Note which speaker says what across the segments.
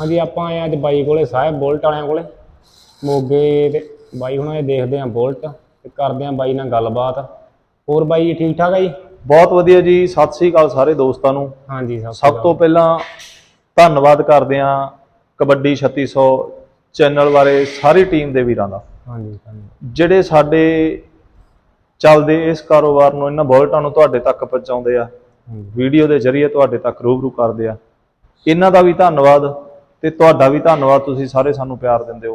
Speaker 1: ਹਾਂਜੀ ਆਪਾਂ ਆਏ ਅੱਜ ਬਾਈ ਕੋਲੇ ਸਾਹਿਬ ਬੁਲਟ ਵਾਲਿਆਂ ਕੋਲੇ। ਮੋਗੇ ਤੇ ਬਾਈ ਹੁਣਾਂ ਦੇ ਦੇਖਦੇ ਆਂ ਬੁਲਟ ਤੇ ਕਰਦੇ ਆਂ ਬਾਈ ਨਾਲ ਗੱਲਬਾਤ। ਹੋਰ ਬਾਈ ਜੀ ਠੀਕ ਠਾਕ ਆ ਜੀ?
Speaker 2: ਬਹੁਤ ਵਧੀਆ ਜੀ ਸਤਿ ਸ੍ਰੀ ਅਕਾਲ ਸਾਰੇ ਦੋਸਤਾਂ ਨੂੰ।
Speaker 1: ਹਾਂਜੀ ਸਭ
Speaker 2: ਸਭ ਤੋਂ ਪਹਿਲਾਂ ਧੰਨਵਾਦ ਕਰਦੇ ਹਾਂ ਕਬੱਡੀ 3600 ਚੈਨਲ ਬਾਰੇ ਸਾਰੀ ਟੀਮ ਦੇ ਵੀਰਾਂ ਦਾ।
Speaker 1: ਹਾਂਜੀ।
Speaker 2: ਜਿਹੜੇ ਸਾਡੇ ਚੱਲਦੇ ਇਸ ਕਾਰੋਬਾਰ ਨੂੰ ਇਹਨਾਂ ਬੁਲਟਾਂ ਨੂੰ ਤੁਹਾਡੇ ਤੱਕ ਪਹੁੰਚਾਉਂਦੇ ਆ ਵੀਡੀਓ ਦੇ ਜ਼ਰੀਏ ਤੁਹਾਡੇ ਤੱਕ ਰੂਬਰੂ ਕਰਦੇ ਆ। ਇਹਨਾਂ ਦਾ ਵੀ ਧੰਨਵਾਦ। ਤੇ ਤੁਹਾਡਾ ਵੀ ਧੰਨਵਾਦ ਤੁਸੀਂ ਸਾਰੇ ਸਾਨੂੰ ਪਿਆਰ ਦਿੰਦੇ ਹੋ।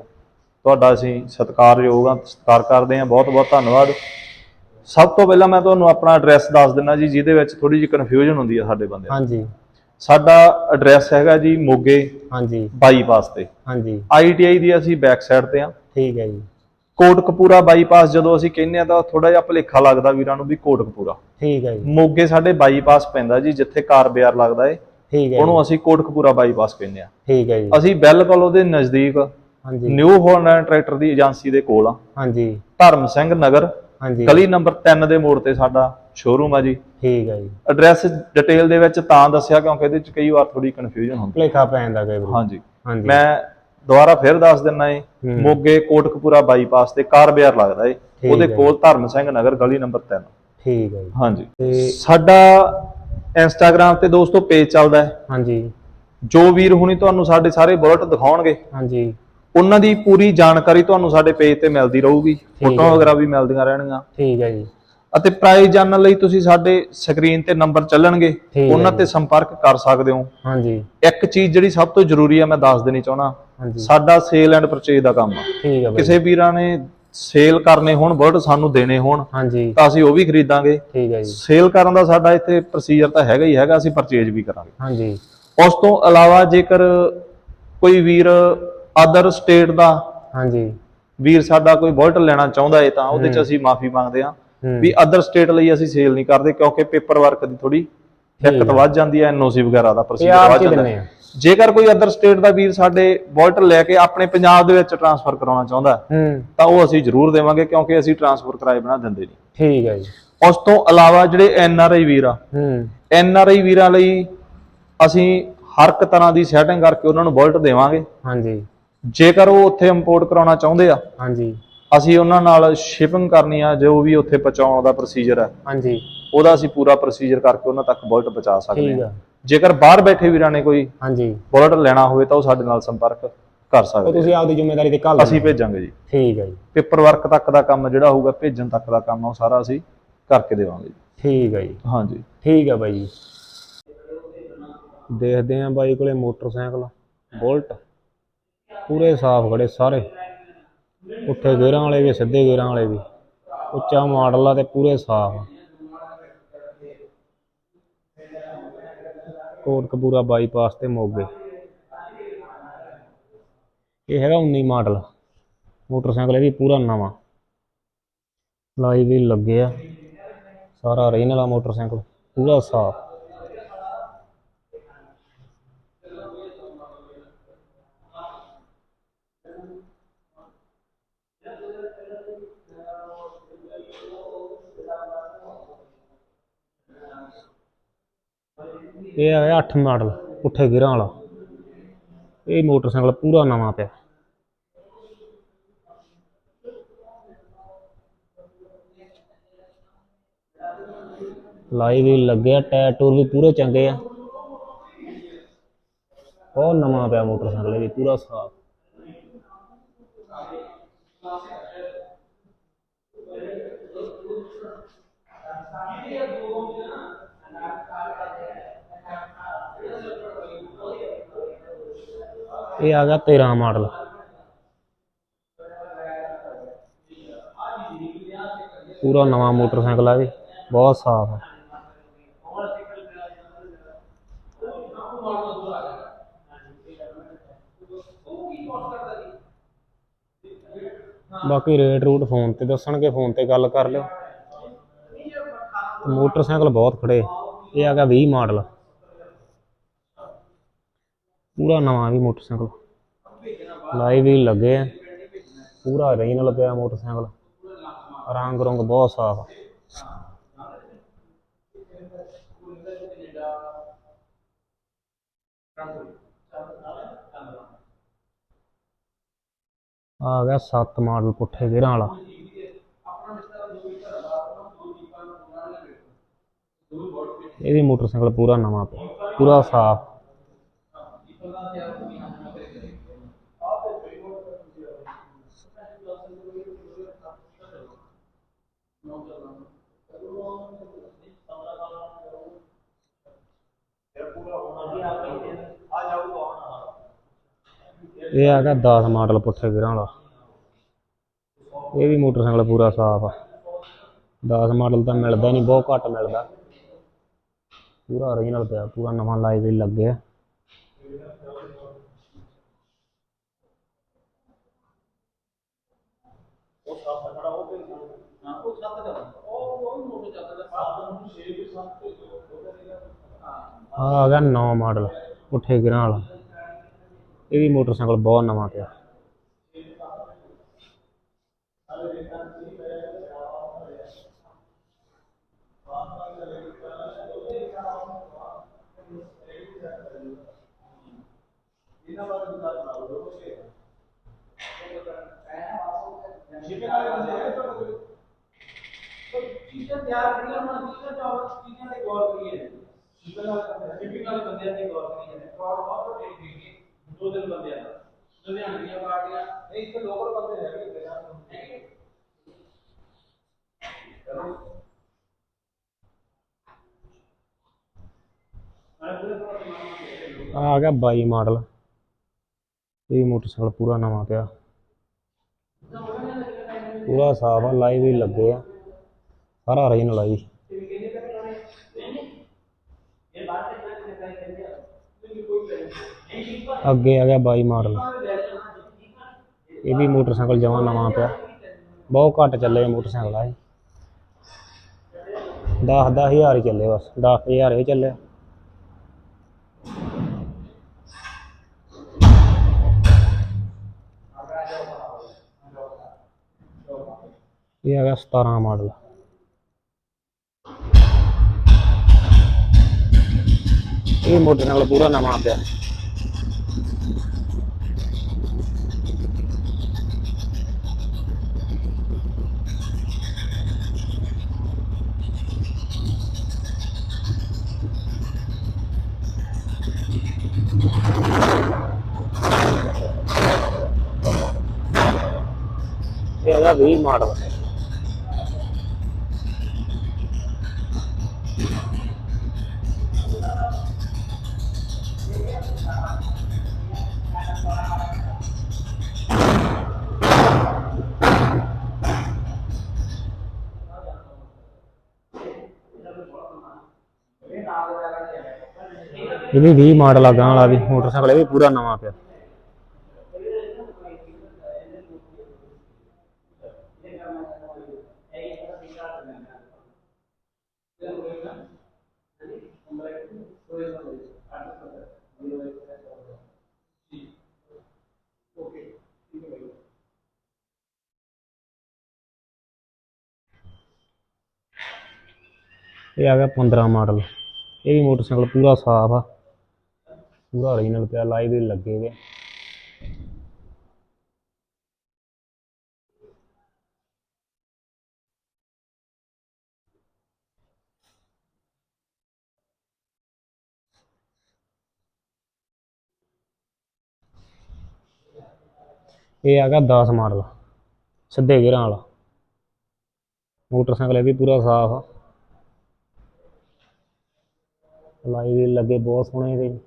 Speaker 2: ਤੁਹਾਡਾ ਅਸੀਂ ਸਤਿਕਾਰਯੋਗ ਆ ਸਤਿਕਾਰ ਕਰਦੇ ਆ ਬਹੁਤ ਬਹੁਤ ਧੰਨਵਾਦ। ਸਭ ਤੋਂ ਪਹਿਲਾਂ ਮੈਂ ਤੁਹਾਨੂੰ ਆਪਣਾ ਐਡਰੈਸ ਦੱਸ ਦਿੰਦਾ ਜੀ ਜਿਹਦੇ ਵਿੱਚ ਥੋੜੀ ਜਿਹੀ ਕਨਫਿਊਜ਼ਨ ਹੁੰਦੀ ਆ ਸਾਡੇ ਬੰਦੇ
Speaker 1: ਹਾਂਜੀ।
Speaker 2: ਸਾਡਾ ਐਡਰੈਸ ਹੈਗਾ ਜੀ ਮੋਗੇ
Speaker 1: ਹਾਂਜੀ।
Speaker 2: ਬਾਈਪਾਸ ਤੇ।
Speaker 1: ਹਾਂਜੀ।
Speaker 2: ਆਈਟੀਆਈ ਦੀ ਅਸੀਂ ਬੈਕ ਸਾਈਡ ਤੇ ਆ
Speaker 1: ਠੀਕ ਹੈ ਜੀ।
Speaker 2: ਕੋਟਕਪੂਰਾ ਬਾਈਪਾਸ ਜਦੋਂ ਅਸੀਂ ਕਹਿੰਦੇ ਆ ਤਾਂ ਥੋੜਾ ਜਿਹਾ ਭੁਲੇਖਾ ਲੱਗਦਾ ਵੀਰਾਂ ਨੂੰ ਵੀ ਕੋਟਕਪੂਰਾ।
Speaker 1: ਠੀਕ ਹੈ ਜੀ।
Speaker 2: ਮੋਗੇ ਸਾਡੇ ਬਾਈਪਾਸ ਪੈਂਦਾ ਜੀ ਜਿੱਥੇ ਕਾਰ ਬਾਜ਼ਾਰ ਲੱਗਦਾ ਏ।
Speaker 1: ਠੀਕ ਹੈ
Speaker 2: ਉਹਨੂੰ ਅਸੀਂ ਕੋਟਕਪੂਰਾ ਬਾਈਪਾਸ ਕਹਿੰਦੇ ਆ।
Speaker 1: ਠੀਕ ਹੈ ਜੀ।
Speaker 2: ਅਸੀਂ ਬਿਲਕੁਲ ਉਹਦੇ ਨਜ਼ਦੀਕ
Speaker 1: ਹਾਂਜੀ।
Speaker 2: ਨਿਊ ਹੋਲੈਂਡ ਟਰੈਕਟਰ ਦੀ ਏਜੰਸੀ ਦੇ ਕੋਲ ਆ।
Speaker 1: ਹਾਂਜੀ।
Speaker 2: ਧਰਮ ਸਿੰਘ ਨਗਰ
Speaker 1: ਹਾਂਜੀ।
Speaker 2: ਗਲੀ ਨੰਬਰ 3 ਦੇ ਮੋੜ ਤੇ ਸਾਡਾ ਸ਼ੋਰੂਮ ਆ ਜੀ।
Speaker 1: ਠੀਕ ਹੈ ਜੀ।
Speaker 2: ਐਡਰੈਸ ਡਿਟੇਲ ਦੇ ਵਿੱਚ ਤਾਂ ਦੱਸਿਆ ਕਿਉਂਕਿ ਇਹਦੇ ਵਿੱਚ ਕਈ ਵਾਰ ਥੋੜੀ ਕਨਫਿਊਜ਼ਨ ਹੁੰਦੀ।
Speaker 1: ਭੁਲੇਖਾ ਪੈ ਜਾਂਦਾ ਕਈ ਵਾਰੀ
Speaker 2: ਹਾਂਜੀ।
Speaker 1: ਹਾਂਜੀ।
Speaker 2: ਮੈਂ ਦੁਬਾਰਾ ਫਿਰ ਦੱਸ ਦਿੰਨਾ ਏ। ਮੋਗੇ ਕੋਟਕਪੂਰਾ ਬਾਈਪਾਸ ਤੇ ਕਾਰ ਬਾਜ਼ਾਰ ਲੱਗਦਾ ਏ। ਉਹਦੇ। ਕੋਲ ਧਰਮ ਸਿੰਘ ਨਗਰ ਗਲੀ ਨੰਬਰ 3
Speaker 1: ਠੀਕ ਹੈ ਜੀ।
Speaker 2: ਹਾਂਜੀ।
Speaker 1: ਤੇ
Speaker 2: ਸਾਡਾ ਇੰਸਟਾਗ੍ਰam ਤੇ ਦੋਸਤੋ ਪੇਜ ਚੱਲਦਾ ਹੈ।
Speaker 1: ਹਾਂਜੀ।
Speaker 2: ਜੋ ਵੀਰ ਹੁਣੀ ਤੁਹਾਨੂੰ ਸਾਡੇ ਸਾਰੇ ਬੁਲਟ ਦਿਖਾਉਣਗੇ
Speaker 1: ਹਾਂਜੀ।
Speaker 2: ਉਹਨਾਂ ਦੀ ਪੂਰੀ ਜਾਣਕਾਰੀ ਤੁਹਾਨੂੰ ਸਾਡੇ ਪੇਜ ਤੇ ਮਿਲਦੀ ਰਹੂਗੀ। ਫੋਟੋਆਂ ਵਗੈਰਾ ਵੀ ਮਿਲਦੀਆਂ ਰਹਿਣਗੀਆਂ।
Speaker 1: ਠੀਕ ਹੈ ਜੀ।
Speaker 2: ਅਤੇ ਪ੍ਰਾਈਸ ਜਾਣਨ ਲਈ ਤੁਸੀਂ ਸਾਡੇ ਸਕਰੀਨ ਤੇ ਨੰਬਰ ਚੱਲਣਗੇ ਉਹਨਾਂ ਤੇ ਸੰਪਰਕ ਕਰ ਸਕਦੇ ਹੋ।
Speaker 1: ਹਾਂਜੀ।
Speaker 2: ਇੱਕ ਚੀਜ਼ ਜਿਹੜੀ ਸਭ ਤੋਂ ਜ਼ਰੂਰੀ ਆ ਮੈਂ ਦੱਸ ਦੇਣੀ
Speaker 1: ਹਾਂਜੀ।
Speaker 2: ਸਾਡਾ ਸੇਲ ਐਂਡ ਪਰਚੇਜ ਦਾ ਕੰਮ ਆ।
Speaker 1: ਠੀਕ ਹੈ ਬਾਈ।
Speaker 2: ਕਿਸੇ ਵੀਰਾਂ ਨੇ ਸੇਲ ਕਰਨੇ ਹੋਣ ਬੁਲਟ ਸਾਨੂੰ ਦੇਣੇ ਹੋਣ
Speaker 1: ਹਾਂਜੀ।
Speaker 2: ਤਾਂ ਅਸੀਂ ਉਹ ਵੀ ਖਰੀਦਾਂਗੇ।
Speaker 1: ਠੀਕ ਹੈ ਜੀ।
Speaker 2: ਸੇਲ ਕਰਨ ਦਾ ਸਾਡਾ ਇੱਥੇ ਪ੍ਰੋਸੀਜਰ ਤਾਂ ਹੈਗਾ ਹੀ ਹੈਗਾ ਅਸੀਂ ਪਰਚੇਜ ਵੀ ਕਰਾਂਗੇ।
Speaker 1: ਹਾਂਜੀ।
Speaker 2: ਉਸ ਤੋਂ ਇਲਾਵਾ ਜੇਕਰ ਕੋਈ ਵੀਰ ਅਦਰ ਸਟੇਟ ਦਾ
Speaker 1: ਹਾਂਜੀ।
Speaker 2: ਵੀਰ ਸਾਡਾ ਕੋਈ ਬੁਲਟ ਲੈਣਾ ਚਾਹੁੰਦਾ ਹੈ ਤਾਂ ਉਹਦੇ ਚ ਅਸੀਂ ਮਾਫੀ ਮੰਗਦੇ ਹਾਂ
Speaker 1: ਹੂੰ।
Speaker 2: ਵੀ ਅਦਰ ਸਟੇਟ ਲਈ ਅਸੀਂ ਸੇਲ ਨਹੀਂ ਕਰਦੇ ਕਿਉਂਕਿ ਪੇਪਰ ਵਰਕ ਦੀ ਥੋੜੀ ਦਿੱਕਤ ਵੱਧ ਜਾਂਦੀ ਹੈ ਐਨਓਸੀ ਵਗੈਰਾ ਦਾ ਪ੍ਰੋਸੀਜਰ ਵੱਧ ਜਾਂਦਾ ਹੈ।
Speaker 1: ਆ।
Speaker 2: ਜੇਕਰ ਕੋਈ ਅਦਰ ਸਟੇਟ ਦਾ ਵੀਰ ਸਾਡੇ ਬੁਲਟ ਲੈ ਕੇ ਆਪਣੇ ਪੰਜਾਬ ਦੇ ਵਿੱਚ ਟਰਾਂਸਫਰ ਕਰਾਉਣਾ ਚਾਹੁੰਦਾ ਹੈ, ਤਾਂ ਉਹ ਅਸੀਂ ਜ਼ਰੂਰ ਦੇਵਾਂਗੇ ਕਿਉਂਕਿ ਅਸੀਂ ਟਰਾਂਸਫਰ ਕਰਾਏ ਬਣਾ ਦਿੰਦੇ ਨਹੀਂ।
Speaker 1: ਠੀਕ ਹੈ ਜੀ।
Speaker 2: ਉਸ ਤੋਂ ਇਲਾਵਾ ਜਿਹੜੇ ਐਨਆਰਆਈ ਵੀਰ ਆ
Speaker 1: ਹੂੰ।
Speaker 2: ਐਨਆਰਆਈ ਵੀਰਾਂ ਲਈ ਅਸੀਂ ਹਰ ਇੱਕ ਤਰ੍ਹਾਂ ਦੀ ਸੈਟਿੰਗ ਕਰਕੇ ਉਹਨਾਂ ਨੂੰ ਬੁਲਟ ਦੇਵਾਂਗੇ।
Speaker 1: ਹਾਂਜੀ।
Speaker 2: ਜੇਕਰ ਉਹ ਉੱਥੇ ਇੰਪੋਰਟ ਕਰਾਉਣਾ ਚਾਹੁੰਦੇ ਆ
Speaker 1: ਹਾਂਜੀ।
Speaker 2: ਅਸੀਂ ਉਹਨਾਂ ਨਾਲ ਸ਼ਿਪਿੰਗ ਕਰਨੀ ਆ ਜੋ ਵੀ ਉੱਥੇ ਪਹੁੰਚਾਉਣ ਦਾ ਪ੍ਰੋਸੀਜਰ ਹੈ
Speaker 1: ਹਾਂਜੀ।
Speaker 2: ਉਹਦਾ ਅਸੀਂ ਪੂਰਾ ਪ੍ਰੋਸੀਜਰ ਕਰਕੇ ਉਹਨਾਂ ਤੱਕ ਬੁਲਟ ਪਹੁੰਚਾ ਸਕਦੇ
Speaker 1: ਠੀਕ
Speaker 2: ਹਾਂ
Speaker 1: ਆ।
Speaker 2: ਜੇਕਰ ਬਾਹਰ ਬੈਠੇ ਵੀਰਾਂ ਨੇ ਕੋਈ
Speaker 1: ਹਾਂਜੀ।
Speaker 2: ਬੁਲਟ ਲੈਣਾ ਹੋਵੇ ਤਾਂ ਉਹ ਸਾਡੇ ਨਾਲ ਸੰਪਰਕ ਕਰ
Speaker 1: ਉਹ
Speaker 2: ਸਕਦੇ
Speaker 1: ਤੁਸੀਂ ਆਪਦੀ ਜ਼ਿੰਮੇਵਾਰੀ ਤੇ ਕੱਲ
Speaker 2: ਆ। ਅਸੀਂ ਭੇਜਾਂਗੇ ਜੀ।
Speaker 1: ਠੀਕ ਹੈ ਜੀ।
Speaker 2: ਪੇਪਰ ਵਰਕ ਤੱਕ ਦਾ ਕੰਮ ਜਿਹੜਾ ਹੋਊਗਾ ਭੇਜਣ ਤੱਕ ਦਾ ਕੰਮ ਉਹ ਸਾਰਾ ਅਸੀਂ ਕਰਕੇ ਦੇਵਾਂਗੇ ਜੀ।
Speaker 1: ਠੀਕ ਹੈ ਜੀ।
Speaker 2: ਹਾਂਜੀ।
Speaker 1: ਠੀਕ ਹੈ ਬਾਈ ਜੀ। ਦੇਖਦੇ ਆਂ ਬਾਈ ਕੋਲੇ ਮੋਟਰਸਾਈਕਲ ਬੁਲਟ। ਪੂਰੇ ਸਾਫ਼ ਖੜੇ ਸਾਰੇ। ਉੱਥੇ ਗੇਅਰਾਂ ਵਾਲੇ ਵੀ ਸਿੱਧੇ ਗੇਅਰਾਂ ਵਾਲੇ ਵੀ। ਉੱਚਾ ਮਾਡਲ ਆ ਤੇ ਪੂਰੇ ਸਾਫ਼ ਕੋਟਕਪੂਰਾ ਬਾਈਪਾਸ ਤੇ ਮੋਗੇ। ਇਹ ਹੈਗਾ 19 ਮਾਡਲ। ਮੋਟਰਸਾਈਕਲ ਇਹ ਵੀ ਪੂਰਾ ਨਵਾਂ। ਲਾਈ ਵੀ ਲੱਗੇ ਆ। ਸਾਰਾ ਰਹਿਣ ਵਾਲਾ ਮੋਟਰਸਾਈਕਲ। ਪੂਰਾ ਸਾਫ਼। ਇਹ ਹੈ 8 ਮਾਡਲ, ਪੁੱਠੇ ਗਿਰਾਂ ਵਾਲਾ। ਇਹ ਮੋਟਰਸਾਈਕਲ ਪੂਰਾ ਨਵਾਂ ਪਿਆ। ਲਾਈ ਵੀ ਲੱਗਿਆ, ਟਾਇਰ ਟੂਰ ਵੀ ਪੂਰੇ ਚੰਗੇ ਆ। ਬਹੁਤ ਨਵਾਂ ਪਿਆ ਮੋਟਰਸਾਈਕਲ ਵੀ ਪੂਰਾ ਸਾਫ਼। ਇਹ ਇਹ ਆ ਗਿਆ 13 ਮਾਡਲ। ਪੂਰਾ ਨਵਾਂ ਮੋਟਰਸਾਈਕਲ ਆ ਵੀ ਬਹੁਤ ਸਾਫ਼ ਹੈ ਬਾਕੀ ਰੇਟ ਰੂਟ ਫੋਨ ਤੇ ਦੱਸਣਗੇ, ਫੋਨ ਤੇ ਗੱਲ ਕਰ ਲਿਓ। ਮੋਟਰਸਾਈਕਲ ਬਹੁਤ ਖੜੇ, ਇਹ ਆ ਗਿਆ 20 ਮਾਡਲ। ਪੂਰਾ ਨਵਾਂ ਵੀ ਮੋਟਰਸਾਈਕਲ। ਲਾਈ ਵੀ ਲੱਗੇ ਆ। ਪੂਰਾ ਰੀਨਲ ਪਿਆ ਮੋਟਰਸਾਈਕਲ। ਰੰਗ ਰੰਗ ਬਹੁਤ ਸਾਫ਼ ਆ। ਆ ਗਿਆ 7 ਮਾਡਲ ਪੁੱਠੇ ਗੇਰਾਂ ਵਾਲਾ। ਇਹ ਵੀ ਮੋਟਰਸਾਈਕਲ ਪੂਰਾ ਨਵਾਂ ਪਿਆ। ਪੂਰਾ ਸਾਫ਼। ਇਹ ਆ ਗਿਆ 10 ਮਾਡਲ ਪੁੱਠੇ ਗੇਰਾਂ ਵਾਲਾ। ਇਹ ਵੀ ਮੋਟਰਸਾਈਕਲ ਪੂਰਾ ਸਾਫ਼ ਆ। 10 ਮਾਡਲ ਤਾਂ ਮਿਲਦਾ ਨਹੀਂ, ਬਹੁਤ ਘੱਟ ਮਿਲਦਾ। ਪੂਰਾ ਓਰੀਜਨਲ ਪਿਆ, ਪੂਰਾ ਨਵਾਂ ਲਾਈਵ ਹੀ ਲੱਗਿਆ ਆ। ਗਿਆ 9 ਮਾਡਲ ਪੁੱਠੇ ਗਿਰਾਂ ਵਾਲਾ। ਇਹ ਵੀ ਮੋਟਰਸਾਈਕਲ ਬਹੁਤ ਨਵਾਂ ਪਿਆ।
Speaker 3: ਚੀਜ਼ਾਂ ਤਿਆਰ ਕਰੀਆਂ ਹੁਣ ਚੀਜ਼ਾਂ ਚਾਵਲ ਚੀਜ਼ਾਂ ਤੇ ਗੌਰ ਕਰੀਏ ਸ਼ਿਪਿੰਗ ਵਾਲੇ ਸ਼ਿਪਿੰਗ ਤੇ ਗੌਰ ਕਰੀਏ, ਫਰਾਡ ਬਹੁਤ ਵੱਡੇ ਹੈਗੇ ਦੋ ਦਿਨ ਬੰਦਿਆਂ ਦਾ। ਲੁਧਿਆਣੇ ਦੀਆਂ ਪਾਰਟੀਆਂ ਇਹ ਇੱਥੇ ਲੋਕਲ ਬੰਦੇ ਹੈਗੇ ਹੈਗੇ ਚਲੋ।
Speaker 1: ਆ ਆ ਗਿਆ 22 ਮਾਡਲ। ਇਹ ਮੋਟਰਸਾਈਕਲ ਪੂਰਾ ਨਵਾਂ ਪਿਆ। ਪੂਰਾ ਸਾਫ਼ ਆ ਲਾਈਵ ਹੀ ਲੱਗੇ ਆ। ਸਾਰਾ ਓਰੀਜਨਲ ਆ ਜੀ ਅੱਗੇ ਆ ਗਿਆ ਬਾਈ ਮਾਡਲ। ਇਹ ਵੀ ਮੋਟਰਸਾਈਕਲ ਜਮਾ ਨਵਾਂ ਪਿਆ। ਬਹੁਤ ਘੱਟ ਚੱਲੇ ਮੋਟਰਸਾਈਕਲ ਆ ਇਹ। 10 ਦਸ ਹਜ਼ਾਰ ਹੀ ਚੱਲੇ ਬਸ। 10000 ਹੀ ਚੱਲਿਆ। ਇਹ ਹੈਗਾ 17 ਮਾਡਲ। ਇਹ ਮੋਟਰਸਾਈਕਲ ਪੂਰਾ ਨਵਾਂ ਪਿਆ ਇਹ ਹੈਗਾ 20 ਮਾਡਲ ਇਹ ਵੀ 20 ਮਾਡਲ ਆ ਗਾਂ ਵਾਲਾ ਵੀ, ਮੋਟਰਸਾਈਕਲ ਇਹ ਵੀ ਪੂਰਾ ਨਵਾਂ ਪਿਆ। ਇਹ ਆ ਗਿਆ 15 ਮਾਡਲ। ਇਹ ਵੀ ਮੋਟਰਸਾਈਕਲ ਪੂਰਾ ਸਾਫ਼ ਆ। ਪੂਰਾ ਓਰੀਜਨਲ ਪਿਆ ਲਾਈਵ ਹੀ ਲੱਗੇ ਵੇ। ਇਹ ਹੈਗਾ ਗਿਆ 10 ਮਾਡਲ, ਸਿੱਧੇ ਗੇਰਾਂ ਵਾਲਾ। ਮੋਟਰਸਾਈਕਲ ਇਹ ਵੀ ਪੂਰਾ ਸਾਫ਼ ਆ। ਲਾਈਵ ਲੱਗੇ ਬਹੁਤ ਸੋਹਣੇ ਇਹਦੇ।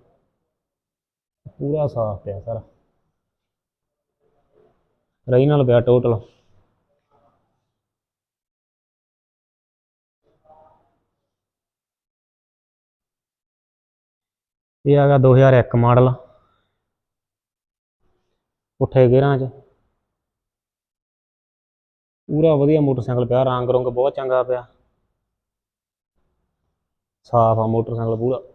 Speaker 1: ਪੂਰਾ ਸਾਫ਼ ਪਿਆ ਸਾਰਾ। ਨਾਲ ਪਿਆ ਟੋਟਲ ਇਹ ਆ ਗਿਆ 2001 ਮਾਡਲ। ਪੁੱਠੇ ਗੇਰਾਂ 'ਚ। ਪੂਰਾ ਵਧੀਆ ਮੋਟਰਸਾਈਕਲ ਪਿਆ, ਰੰਗ ਰੁੰਗ ਬਹੁਤ ਚੰਗਾ ਪਿਆ। ਸਾਫ਼ ਆ ਮੋਟਰਸਾਈਕਲ ਪੂਰਾ।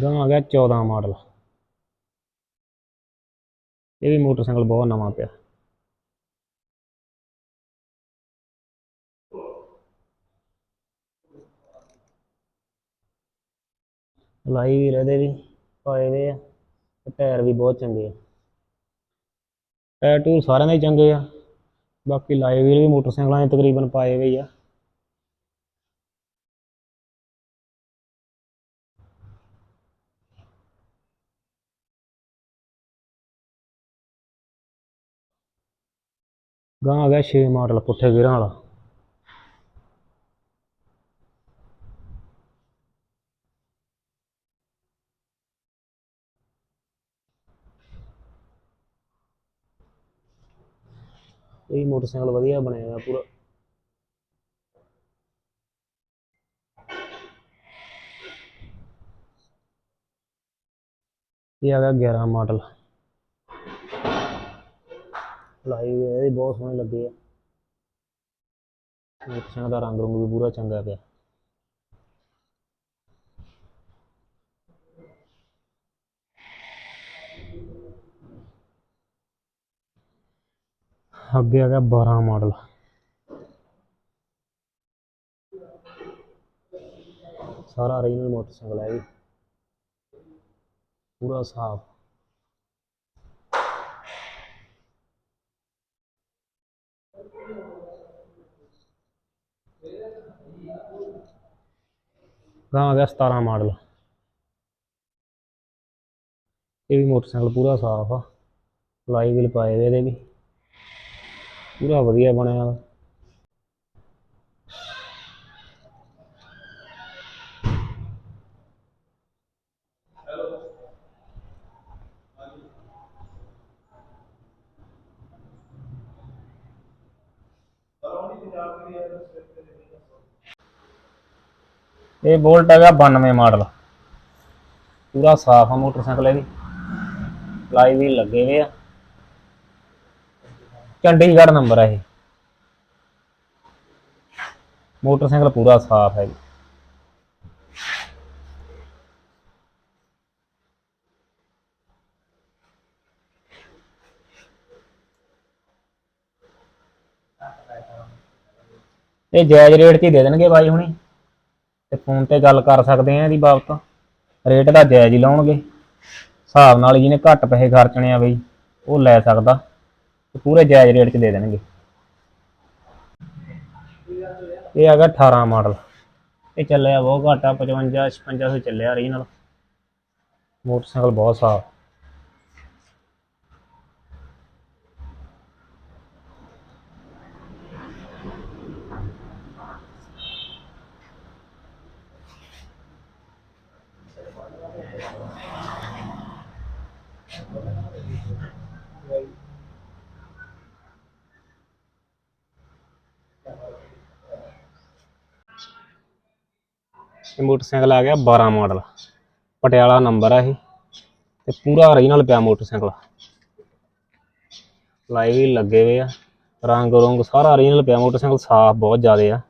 Speaker 1: ਦਾ ਆ ਗਿਆ 14 ਮਾਡਲ। ਇਹ ਵੀ ਮੋਟਰਸਾਈਕਲ ਬਹੁਤ ਨਵਾਂ ਪਿਆ। ਲਾਈ ਵੀ ਰਹਦੇ ਵੀ, ਪਾਏ ਵੇ ਆ ਟਾਇਰ ਵੀ ਬਹੁਤ ਚੰਗੇ ਆ। ਟਾਇਰ ਟੂਰ ਸਾਰਿਆਂ ਦੇ ਚੰਗੇ ਆ, ਬਾਕੀ ਲਾਈ ਵੀਲ ਵੀ ਮੋਟਰਸਾਈਕਲਾਂ ਦੇ ਤਕਰੀਬਨ ਪਾਏ ਹੋਏ ਆ। ਗਾਂ ਆ ਗਿਆ 6 ਮਾਡਲ ਪੁੱਠੇ ਗੇਰਾਂ ਵਾਲਾ। ਇਹ ਮੋਟਰਸਾਈਕਲ ਵਧੀਆ ਬਣਿਆ ਹੋਇਆ ਪੂਰਾ। ਇਹ ਆ ਗਿਆ 11 ਮਾਡਲ। ਲਾਈ ਵੀ ਇਹਦੇ ਬਹੁਤ ਸੋਹਣੇ ਲੱਗੇ ਆ। ਮੋਟਰਸਾਈਕਲ ਦਾ ਰੰਗ ਰੁੰਗ ਵੀ ਪੂਰਾ ਚੰਗਾ ਪਿਆ। ਅੱਗੇ ਆ ਗਿਆ 12 ਮਾਡਲ। ਸਾਰਾ ਓਰੀਜਨਲ ਮੋਟਰਸਾਈਕਲ ਹੈ ਜੀ ਪੂਰਾ ਸਾਫ਼। ਗਾਂ ਆ ਗਿਆ 17 ਮਾਡਲ। ਇਹ ਵੀ ਮੋਟਰਸਾਈਕਲ ਪੂਰਾ ਸਾਫ਼ ਆ। ਲਾਈ ਵੀਲ ਪਾਏ ਵੇ ਇਹਦੇ ਵੀ। ਪੂਰਾ ਵਧੀਆ ਬਣਿਆ। ਇਹ ਬੋਲਟ ਹੈਗਾ 92 ਮਾਡਲ। ਪੂਰਾ ਸਾਫ਼ ਆ ਮੋਟਰਸਾਈਕਲ ਇਹਦੀ। ਵੀ ਲਾਈ ਵੀ ਲੱਗੇ ਹੋਏ ਆ। ਚੰਡੀਗੜ੍ਹ ਨੰਬਰ ਹੈ ਇਹ। ਮੋਟਰਸਾਈਕਲ ਪੂਰਾ ਸਾਫ਼ ਹੈ ਜੀ। ਇਹ ਜਾਇਜ਼ ਰੇਟ 'ਚ ਹੀ ਦੇ ਦੇਣਗੇ ਬਾਈ ਹੁਣੀ। ਤੇ ਫੋਨ ਤੇ ਗੱਲ ਕਰ ਸਕਦੇ ਆ ਇਹਦੀ ਬਾਬਤ। ਰੇਟ ਦਾ ਜਾਇਜ਼ ਹੀ ਲਾਉਣਗੇ। ਹਿਸਾਬ ਨਾਲ ਜਿਹਨੇ ਘੱਟ ਪੈਸੇ ਖਰਚਣੇ ਆ ਬਈ, ਉਹ ਲੈ ਸਕਦਾ। ਤੇ ਪੂਰੇ ਜਾਇਜ਼ ਰੇਟ 'ਚ ਦੇ ਦੇਣਗੇ। ਇਹ ਹੈਗਾ 18 ਮਾਡਲ। ਇਹ ਚੱਲਿਆ ਬਹੁਤ ਘੱਟ ਆ 55 5600 ਚੱਲਿਆ ਰਹੀ ਨਾਲ ਮੋਟਰਸਾਈਕਲ ਬਹੁਤ ਸਾਫ਼। ਇਹ ਮੋਟਰਸਾਈਕਲ ਆ ਗਿਆ 12 ਮਾਡਲ। ਪਟਿਆਲਾ ਨੰਬਰ ਆ ਇਹ। ਤੇ ਪੂਰਾ ਓਰੀਜਨਲ ਪਿਆ ਮੋਟਰਸਾਈਕਲ। ਲਾਈਵ ਵੀ ਲੱਗੇ ਹੋਏ ਆ। ਰੰਗ ਰੁੰਗ ਸਾਰਾ ਓਰੀਜਨਲ ਪਿਆ ਮੋਟਰਸਾਈਕਲ, ਸਾਫ਼ ਬਹੁਤ ਜ਼ਿਆਦੇ ਆ।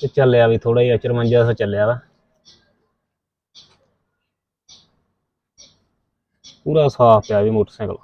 Speaker 1: ਤੇ ਚੱਲਿਆ ਵੀ ਥੋੜਾ ਜਿਹਾ 5400 ਚੱਲਿਆ ਵਾ। ਪੂਰਾ ਸਾਫ਼ ਪਿਆ ਵੀ ਮੋਟਰਸਾਈਕਲ।